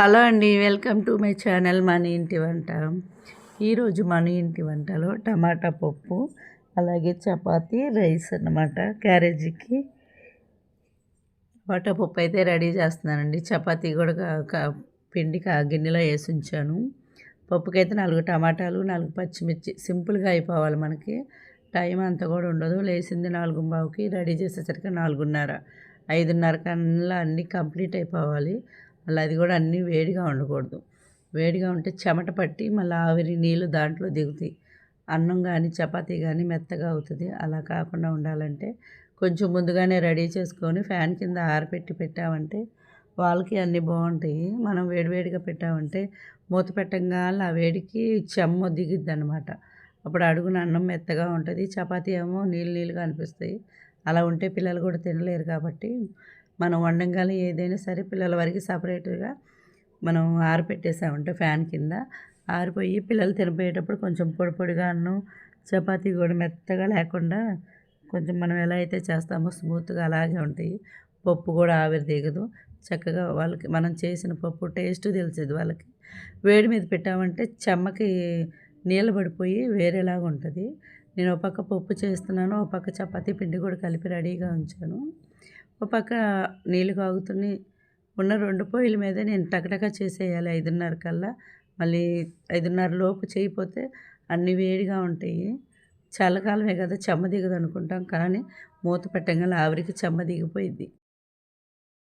Hello అండి welcome to my channel మన ఇంటి వంట. ఈరోజు మన ఇంటి వంటలో టమాటా పప్పు అలాగే చపాతీ రైస్ అన్నమాట. క్యారేజీకి టమాటా పప్పు అయితే రెడీ చేస్తున్నానండి. చపాతీ కూడా కా- కా- పిండి కా గిన్నెలో వేసి ఉంచాను. పప్పుకైతే నాలుగు టమాటాలు నాలుగు పచ్చిమిర్చి సింపుల్గా అయిపోవాలి మనకి. టైం అంతా కూడా ఉండదు. లేచింది నాలుగు బావుకి రెడీ చేసేసరికి నాలుగున్నర. ఐదున్నర కన్నా అన్నీ కంప్లీట్ అయిపోవాలి. మళ్ళీ అది కూడా అన్నీ వేడిగా ఉండకూడదు వేడిగా ఉంటే చెమట పట్టి మళ్ళీ ఆవిరి నీళ్ళు దాంట్లో దిగుతాయి. అన్నం కానీ చపాతీ కానీ మెత్తగా అవుతుంది. అలా కాకుండా ఉండాలంటే కొంచెం ముందుగానే రెడీ చేసుకొని ఫ్యాన్ కింద ఆరపెట్టి పెట్టామంటే వాళ్ళకి అన్నీ బాగుంటాయి. మనం వేడివేడిగా పెట్టామంటే మూత పెట్టంగానే ఆ వేడికి చెమ్మ దిగిద్ది అనమాట అప్పుడు అడుగున అన్నం మెత్తగా ఉంటుంది చపాతీ ఏమో నీళ్ళు నీళ్ళుగా అనిపిస్తాయి. అలా ఉంటే పిల్లలు కూడా తినలేరు కాబట్టి మనం వండంగానే ఏదైనా సరే పిల్లల వరకు సపరేట్గా మనం ఆరపెట్టేసామంటే ఫ్యాన్ కింద. ఆరిపోయి పిల్లలు తినిపోయేటప్పుడు కొంచెం పొడి పొడిగా అన్నం చపాతీ కూడా మెత్తగా లేకుండా కొంచెం మనం ఎలా అయితే చేస్తామో స్మూత్గా అలాగే ఉంటాయి. పప్పు కూడా ఆవిరి దిగదు. చక్కగా వాళ్ళకి మనం చేసిన పప్పు టేస్ట్ తెలిసేది వాళ్ళకి. వేడి మీద పెట్టామంటే చెమ్మకి నీళ్ళు పడిపోయి వేరేలాగా ఉంటుంది. నేను ఒక పక్క పప్పు చేస్తున్నాను ఒక పక్క చపాతీ పిండి కూడా కలిపి రెడీగా ఉంచాను. ఒక పక్క నీళ్ళు కాగుతున్నాయి. ఉన్న రెండు పొయ్యిల మీదే నేను టకటక చేసేయాలి ఐదున్నర కల్లా. మళ్ళీ ఐదున్నర లోపు చేయకపోతే అన్ని వేడిగా ఉంటాయి. చల్లకాలమే కదా చెమ్మ దిగదు అనుకుంటాం కానీ మూత పెట్టగానే ఆవిరికి చెమ్మ దిగిపోయింది